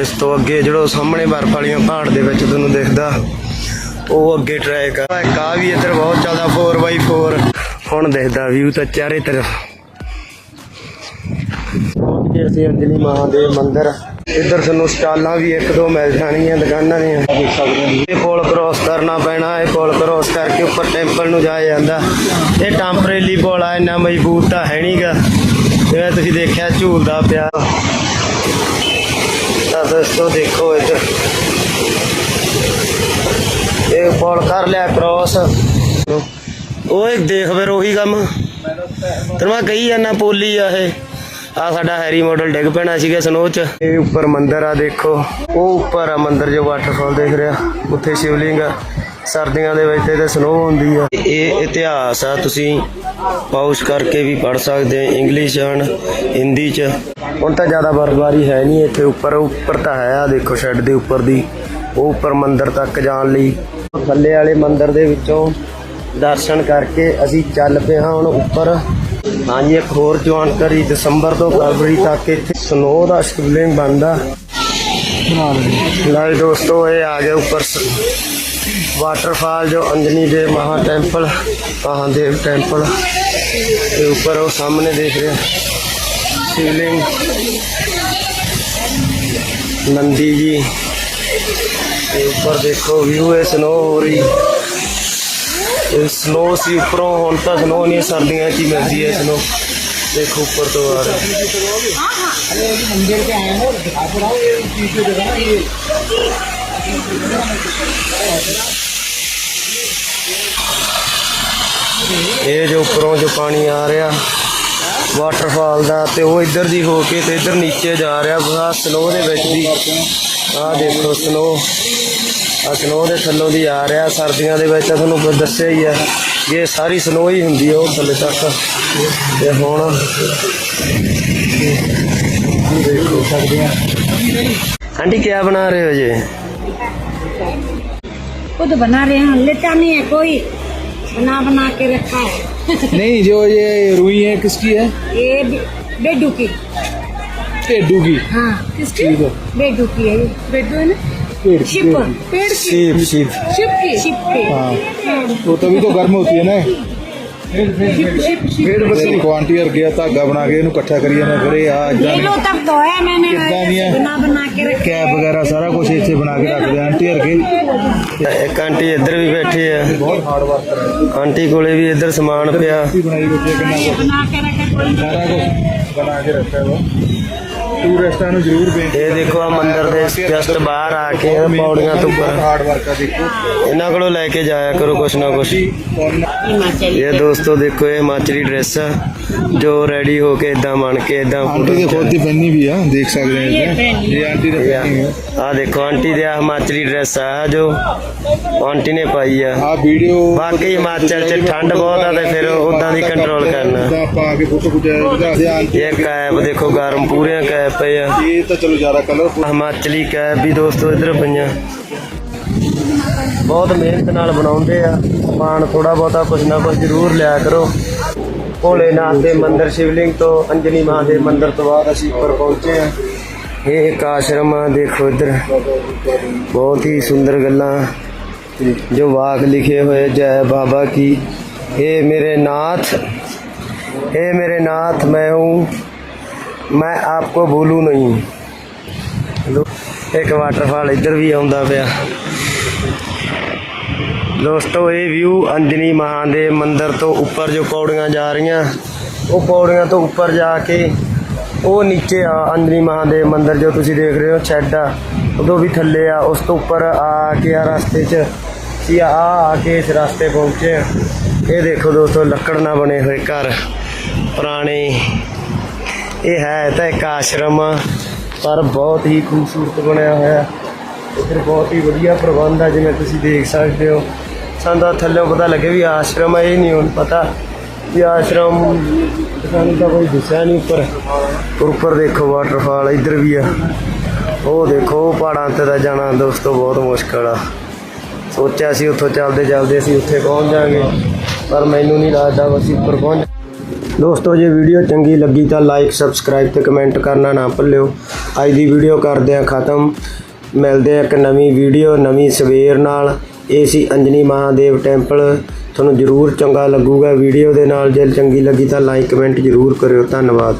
ਇਸ ਤੋਂ ਅੱਗੇ ਜਿਹੜਾ ਸਾਹਮਣੇ ਬਰਫ਼ ਵਾਲੀਆਂ ਪਹਾੜ ਦੇ ਵਿੱਚ ਤੁਹਾਨੂੰ ਦਿਖਦਾ, ਉਹ ਅੱਗੇ ਟਰੈਕ ਆ। ਇੱਕ ਆ ਵੀ ਇੱਧਰ ਬਹੁਤ ਚੱਲਦਾ 4x4 ਹੁਣ ਦਿਖਦਾ ਵਿਊ ਤਾਂ ਚਾਰੇ ਤਰਫ। ਇਹ ਅਸੀਂ ਅੰਜਲੀ ਮਹਾਦੇਵ ਮੰਦਿਰ। ਇੱਧਰ ਤੁਹਾਨੂੰ ਸਟਾਲਾਂ ਵੀ ਇੱਕ ਦੋ ਮਿਲ ਜਾਣਗੀਆਂ ਦੁਕਾਨਾਂ ਦੀਆਂ। ਦੇਖ ਸਕਦੇ ਹੋ ਇਹ ਪੁਲ ਕ੍ਰੋਸ ਕਰਨਾ ਪੈਣਾ, ਇਹ ਪੁਲ ਕ੍ਰੋਸ ਕਰਕੇ ਉੱਪਰ ਟੈਂਪਲ ਨੂੰ ਜਾਇਆ ਜਾਂਦਾ। ਇਹ ਟੈਂਪਰੇਲੀ ਪੁਲ ਆ, ਇੰਨਾ ਮਜ਼ਬੂਤ ਤਾਂ ਹੈ ਨਹੀਂਗਾ ਜਿਵੇਂ ਤੁਸੀਂ ਦੇਖਿਆ, ਝੂਲਦਾ ਪਿਆ। ਤਾਂ ਦੋਸਤੋ ਦੇਖੋ ਇੱਧਰ। ਇਹ ਪੁਲ ਕਰ ਲਿਆ ਕ੍ਰੋਸ ਓਏ ਦੇਖ ਫਿਰ ਉਹੀ ਕੰਮ। ਤੈਨੂੰ ਮੈਂ ਕਹੀ ਜਾਂਦਾ ਪੋਲੀ ਆ ਇਹ। ਆ ਸਾਡਾ ਹੈਰੀ ਮਾਡਲ ਡਿੱਗ ਪੈਣਾ ਸੀਗਾ ਸਨੋ ਚ ਇਹ ਉੱਪਰ ਮੰਦਿਰ ਆ ਦੇਖੋ। ਉਹ ਉੱਪਰ ਆ ਮੰਦਿਰ ਜੋ ਵਾਟਰਫਾਲ ਦੇਖ ਰਿਹਾ। ਉੱਥੇ ਸ਼ਿਵਲਿੰਗ ਆ। ਸਰਦੀਆਂ ਦੇ ਵਿੱਚ ਤੇ ਤੇ ਸਨੋ ਹੁੰਦੀ ਆ। ਇਹ ਇਤਿਹਾਸ ਆ ਤੁਸੀਂ ਪਾਉਸ ਕਰਕੇ ਵੀ ਪੜ ਸਕਦੇ ਆ ਇੰਗਲਿਸ਼ ਹਨ ਹਿੰਦੀ ਚ। ਹੁਣ ਤਾਂ ਜ਼ਿਆਦਾ ਬਰਫਬਾਰੀ ਹੈ ਨਹੀਂ ਇੱਥੇ ਉੱਪਰ ਉੱਪਰ ਤਾਂ ਹੈ ਆ ਦੇਖੋ ਸ਼ੈੱਡ ਦੇ ਉੱਪਰ ਦੀ। ਉਹ ਉੱਪਰ ਮੰਦਿਰ ਤੱਕ ਜਾਣ ਲਈ। ਥੱਲੇ ਵਾਲੇ ਮੰਦਿਰ ਦੇ ਵਿੱਚੋਂ ਦਰਸ਼ਨ ਕਰਕੇ ਅਸੀਂ ਚੱਲ ਪਏ ਹਾਂ ਹੁਣ ਉੱਪਰ। ਹਾਂਜੀ ਇੱਕ ਹੋਰ ਜਾਣਕਾਰੀ ਦਸੰਬਰ ਤੋਂ ਫਰਵਰੀ ਤੱਕ ਇੱਥੇ ਸਨੋ ਦਾ ਸ਼ਿਵਲਿੰਗ ਬਣਦਾ। ਲਾਈ ਦੋਸਤੋ ਇਹ ਆ ਗਿਆ ਉੱਪਰ ਵਾਟਰਫਾਲ ਜੋ ਅੰਜਨੀ ਦੇ ਮਹਾ ਟੈਂਪਲ ਮਹਾਦੇਵ ਟੈਂਪਲ ਤੇ ਉੱਪਰ ਉਹ ਸਾਹਮਣੇ ਦੇਖ ਰਹੇ ਸ਼ਿਵਲਿੰਗ ਨੰਦੀ ਜੀ। ਤੇ ਉੱਪਰ ਦੇਖੋ ਵਿਊ ਹੈ ਸਨੋ ਹੋ ਰਹੀ। ਇਹ ਸਨੋ ਸੀ ਉੱਪਰੋਂ, ਹੁਣ ਤਾਂ ਸਨੋ ਨਹੀਂ, ਸਰਦੀਆਂ 'ਚ ਹੀ ਮਿਲਦੀ ਹੈ ਸਨੋ ਦੇਖੋ ਉੱਪਰ ਤੋਂ ਆ ਰਿਹਾ। ਇਹ। ਜੋ ਉੱਪਰੋਂ ਜੋ ਪਾਣੀ ਆ ਰਿਹਾ ਵਾਟਰਫਾਲ ਦਾ ਤੇ ਉਹ ਇੱਧਰ ਦੀ ਹੋ ਕੇ ਤੇ ਇੱਧਰ ਨੀਚੇ ਜਾ ਰਿਹਾ ਬਾ ਸਨੋ ਦੇ ਵਿੱਚ ਦੀ ਆਹ ਦੇਖੋ ਸਨੋ ਆ ਸਨੋ ਦੇ ਥੱਲੋਂ ਦੀ ਆ ਰਿਹਾ ਸਰਦੀਆਂ ਦੇ ਵਿੱਚ ਤੁਹਾਨੂੰ ਦੱਸਿਆ ਹੀ ਹੈ ਕਿ ਇਹ ਸਾਰੀ ਸਨੋ ਹੀ ਹੁੰਦੀ ਹੈ ਉਹ ਥੱਲੇ ਤੱਕ। ਤੇ ਹੁਣ ਦੇਖੋ ਸਕਦੇ ਆ ਆਂਟੀ ਕੀ ਬਣਾ ਰਹੇ ਹੋ ਜੀ? खुद बना रहे हैं लेता नहीं है कोई बना बना के रखा है नहीं जो ये रुई है किसकी है ये बे- बेडू की टेडू की हाँ किसकी ठीक है। बेडू की है ये बेडू है ना पेड़ शिप पेड़। पेड़ की ਸੀਪ ਸੀਪ शिप की शिप की हाँ तो तभी तो गर्म होती है ना शिप शिप शिप क्वांटी और गया धागा बना के ਇਹਨੂੰ ਇਕੱਠਾ ਕਰੀ ਜਾਂਦਾ ਫਿਰ ਇਹ ਆ ये लो तक तो है मैंने कितना ਸਾਰਾ ਕੁਝ ਇੱਥੇ ਬਣਾ ਕੇ ਰੱਖਦੇ ਆ। ਆਂਟੀ ਹਰਗੇ ਇੱਕ ਆਂਟੀ ਇੱਧਰ ਵੀ ਬੈਠੀ ਆ। ਬਹੁਤ ਹਾਰਡ ਵਰਕਰ ਹੈ ਆਂਟੀ ਕੋਲੇ ਵੀ ਇੱਧਰ ਸਮਾਨ ਪਿਆ। ਬਣਾਈ ਰੱਖਿਆ ਕਿੰਨਾ ਕੁਝ ਬਣਾ ਕੇ ਰੱਖਿਆ ਵਾ। ਟੂਰਿਸਟਾਂ ਨੂੰ ਜ਼ਰੂਰ ਬੇਨਤੀ ਇਹ ਦੇਖੋ ਆ ਮੰਦਿਰ ਦੇ ਜਸਟ ਬਾਹਰ ਆ ਕੇ ਪੌੜੀਆਂ ਤੋਂ ਉੱਪਰ ਹਾਰਡ ਵਰਕ ਆ ਦੇਖੋ। ਇਹਨਾਂ ਕੋਲੋਂ ਲੈ ਕੇ ਜਾਇਆ ਕਰੋ ਕੁਛ ਨਾ ਕੁਛ। ਇਹ ਦੋਸਤੋ ਦੇਖੋ ਇਹ ਹਿਮਾਚਲੀ ਡਰੈਸ ਆ। ਜੋ ਰੈਡੀ ਹੋ ਕੇ ਇਦਾਂ ਬਣ ਕੇ ਇਦਾਂ ਆਂਟੀ ਦੇ ਖੁਦ ਦੀ ਵੀ ਆ ਦੇਖ ਸਕਦੇ ਹੋ ਇਹ ਆਂਟੀ ਦੇ ਆ। ਦੇਖੋ ਆਂਟੀ ਦੇ ਆ ਹਿਮਾਚਲੀ ਡਰੈਸ ਆ ਜੋ ਆਂਟੀ ਨੇ ਪਾਈ ਆ। ਆ ਵੀਡੀਓ ਬਾਕੀ ਹਿਮਾਚਲ ਚ ਠੰਡ ਬਹੁਤ ਆ ਤੇ ਫਿਰ ਉਦਾਂ ਦੀ ਕੰਟਰੋਲ ਕਰਨਾ। ਪਾ ਕੇ ਫੋਟੋ ਕੁਝ ਇਹ ਕੈਪ ਦੇਖੋ ਗਰਮ ਪੂਰੇ ਕੈਪ ਪਏ ਆ ਇਹ ਤਾਂ ਚਲੋ ਜ਼ਿਆਦਾ ਕਲਰ ਹਿਮਾਚਲੀ ਕੈਪ ਵੀ ਦੋਸਤੋ ਇਧਰ ਪਈਆਂ ਬਹੁਤ ਮਿਹਨਤ ਨਾਲ ਬਣਾਉਂਦੇ ਆ ਸਮਾਨ ਥੋੜਾ ਬਹੁਤਾ ਕੁਝ ਨਾ ਕੁਝ ਜ਼ਰੂਰ ਲਿਆ ਕਰੋ ਭੋਲੇਨਾਥ ਦੇ ਮੰਦਿਰ ਸ਼ਿਵਲਿੰਗ ਤੋਂ ਅੰਜਨੀ ਮਹਾਦੇਵ ਮੰਦਿਰ ਤੋਂ ਬਾਅਦ ਅਸੀਂ ਉੱਪਰ ਪਹੁੰਚੇ ਆ ਇਹ ਇੱਕ ਆਸ਼ਰਮ ਆ ਦੇਖੋ ਇਧਰ ਬਹੁਤ ਹੀ ਸੁੰਦਰ ਗੱਲਾਂ ਜੋ ਵਾਕ ਲਿਖੇ ਹੋਏ ਜੈ ਬਾਬਾ ਕੀ हे मेरे नाथ हे मेरे नाथ मैं हूँ ਮੈਂ ਆਪ ਕੋ ਭੂਲੂ ਨਹੀਂ। ਇੱਕ ਵਾਟਰਫਾਲ ਇੱਧਰ ਵੀ ਆਉਂਦਾ ਪਿਆ। ਦੋਸਤੋ, ਇਹ ਵਿਊ ਅੰਜਨੀ ਮਹਾਦੇਵ ਮੰਦਿਰ ਤੋਂ ਉੱਪਰ ਜੋ ਪੌੜੀਆਂ ਜਾ ਰਹੀਆਂ, ਉਹ ਪੌੜੀਆਂ ਤੋਂ ਉੱਪਰ ਜਾ ਕੇ ਉਹ ਨੀਚੇ ਆ ਅੰਦਰੀ ਮਹਾਦੇਵ ਮੰਦਿਰ ਜੋ ਤੁਸੀਂ ਦੇਖ ਰਹੇ ਹੋ ਛੱਡ ਆ। ਉਦੋਂ ਵੀ ਥੱਲੇ ਆ, ਉਸ ਤੋਂ ਉੱਪਰ ਆ ਕੇ ਆ ਰਸਤੇ 'ਚ ਸੀ ਆ ਆ ਕੇ ਇਸ ਰਸਤੇ ਪਹੁੰਚੇ ਇਹ ਦੇਖੋ ਦੋਸਤੋ, ਲੱਕੜ ਨਾਲ ਬਣੇ ਹੋਏ ਘਰ, ਪੁਰਾਣੇ ਇਹ ਹੈ ਤਾਂ ਇੱਕ ਆਸ਼ਰਮ ਆ, ਪਰ ਬਹੁਤ ਹੀ ਖੂਬਸੂਰਤ ਬਣਿਆ ਹੋਇਆ। ਇੱਧਰ ਬਹੁਤ ਹੀ ਵਧੀਆ ਪ੍ਰਬੰਧ ਆ ਜਿਵੇਂ ਤੁਸੀਂ ਦੇਖ ਸਕਦੇ ਹੋ। ਸਾਨੂੰ ਤਾਂ ਥੱਲੇ ਪਤਾ ਲੱਗੇ ਵੀ ਆਸ਼ਰਮ ਆ ਇਹ ਨਹੀਂ ਹੁਣ ਪਤਾ ਵੀ ਆਸ਼ਰਮ ਸਾਨੂੰ ਤਾਂ ਕੋਈ ਦਿਸਿਆ ਨਹੀਂ ਉੱਪਰ। ਉੱਪਰ ਦੇਖੋ ਵਾਟਰਫਾਲ ਇੱਧਰ ਵੀ ਆ। ਉਹ ਦੇਖੋ ਉਹ ਪਹਾੜਾਂ ਤੇ ਤਾਂ ਜਾਣਾ ਦੋਸਤੋ ਬਹੁਤ ਮੁਸ਼ਕਲ ਆ। ਸੋਚਿਆ ਸੀ ਉੱਥੋਂ ਚੱਲਦੇ ਚੱਲਦੇ ਅਸੀਂ ਉੱਥੇ ਪਹੁੰਚ ਜਾਾਂਗੇ ਪਰ ਮੈਨੂੰ ਨਹੀਂ ਲੱਗਦਾ ਅਸੀਂ ਉੱਪਰ ਪਹੁੰਚ ਦੋਸਤੋ, ਜੇ ਵੀਡੀਓ ਚੰਗੀ ਲੱਗੀ ਤਾਂ ਲਾਈਕ ਸਬਸਕ੍ਰਾਈਬ ਤੇ ਕਮੈਂਟ ਕਰਨਾ ਨਾ ਭੁੱਲਿਓ। ਅੱਜ ਦੀ ਵੀਡੀਓ ਕਰਦੇ ਹਾਂ ਖਤਮ। ਮਿਲਦੇ ਹਾਂ ਇੱਕ ਨਵੀਂ ਵੀਡੀਓ, ਨਵੀਂ ਸਵੇਰ ਨਾਲ। ਇਹ ਸੀ ਅੰਜਨੀ ਮਹਾਦੇਵ ਟੈਂਪਲ ਤੁਹਾਨੂੰ ਜ਼ਰੂਰ ਚੰਗਾ ਲੱਗੂਗਾ ਵੀਡੀਓ ਦੇ ਨਾਲ। ਜੇ ਚੰਗੀ ਲੱਗੀ ਤਾਂ ਲਾਈਕ ਕਮੈਂਟ ਜ਼ਰੂਰ ਕਰਿਓ। ਧੰਨਵਾਦ।